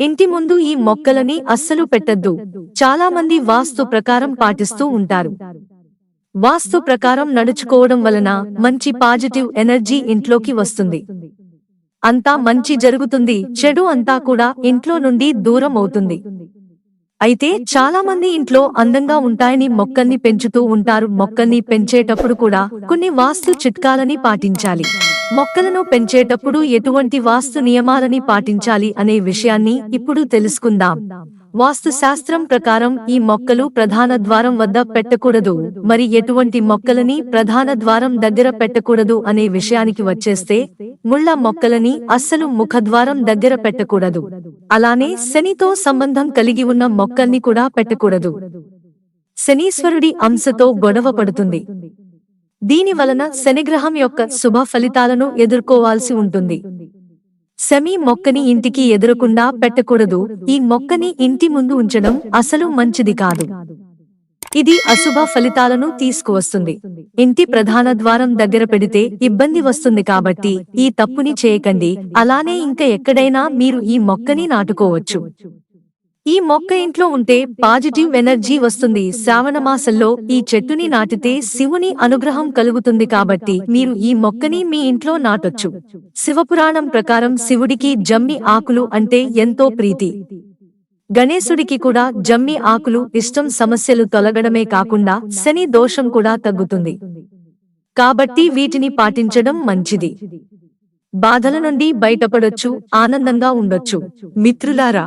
ఇంటి ముందు ఈ మొక్కలని అస్సలు పెట్టద్దు. చాలా మంది వాస్తు ప్రకారం పాటిస్తూ ఉంటారు. వాస్తు ప్రకారం నడుచుకోవడం వలన మంచి పాజిటివ్ ఎనర్జీ ఇంట్లోకి వస్తుంది. అంతా మంచి జరుగుతుంది. చెడు అంతా కూడా ఇంట్లో నుండి దూరం అవుతుంది. అయితే చాలా మంది ఇంట్లో అందంగా ఉంటాయని మొక్కల్ని పెంచుతూ ఉంటారు. మొక్కల్ని పెంచేటప్పుడు కూడా కొన్ని వాస్తు చిట్కాలని పాటించాలి. మొక్కలను పెంచేటప్పుడు ఎటువంటి వాస్తు నియమాలని పాటించాలి అనే విషయాన్ని ఇప్పుడు తెలుసుకుందాం. వాస్తు శాస్త్రం ప్రకారం ఈ మొక్కలు ప్రధాన ద్వారం వద్ద పెట్టకూడదు. మరి ఎటువంటి మొక్కలని ప్రధాన ద్వారం దగ్గర పెట్టకూడదు అనే విషయానికి వచ్చేస్తే ముళ్ళ మొక్కలని అస్సలు ముఖద్వారం దగ్గర పెట్టకూడదు. అలానే శనితో సంబంధం కలిగి ఉన్న మొక్కల్ని కూడా పెట్టకూడదు. శనీశ్వరుడి అంశతో గొడవ పడుతుంది. దీని వలన శనిగ్రహం యొక్క శుభ ఫలితాలను ఎదుర్కోవాల్సి ఉంటుంది. సెమీ మొక్కని ఇంటికి ఎదురకుండా పెట్టకూడదు. ఈ మొక్కని ఇంటి ముందు ఉంచడం అసలు మంచిది కాదు. ఇది అశుభ ఫలితాలను తీసుకువస్తుంది. ఇంటి ప్రధాన ద్వారం దగ్గర పెడితే ఇబ్బంది వస్తుంది కాబట్టి ఈ తప్పుని చేయకండి. అలానే ఇంకా ఎక్కడైనా మీరు ఈ మొక్కని నాటుకోవచ్చు. ఈ మొక్క ఇంట్లో ఉంటే పాజిటివ్ ఎనర్జీ వస్తుంది. శ్రావణ మాసంలో ఈ చెట్టుని నాటితే శివుని అనుగ్రహం కలుగుతుంది కాబట్టి మీరు ఈ మొక్కని మీ ఇంట్లో నాటొచ్చు. శివపురాణం ప్రకారం శివుడికి జమ్మి ఆకులు అంటే ఎంతో ప్రీతి. గణేశుడికి కూడా జమ్మి ఆకులు ఇష్టం సమస్యలు తొలగడమే కాకుండా శని దోషం కూడా తగ్గుతుంది. కాబట్టి వీటిని పాటించడం మంచిది. బాధల నుండి బయటపడొచ్చు ఆనందంగా ఉండొచ్చు. మిత్రులారా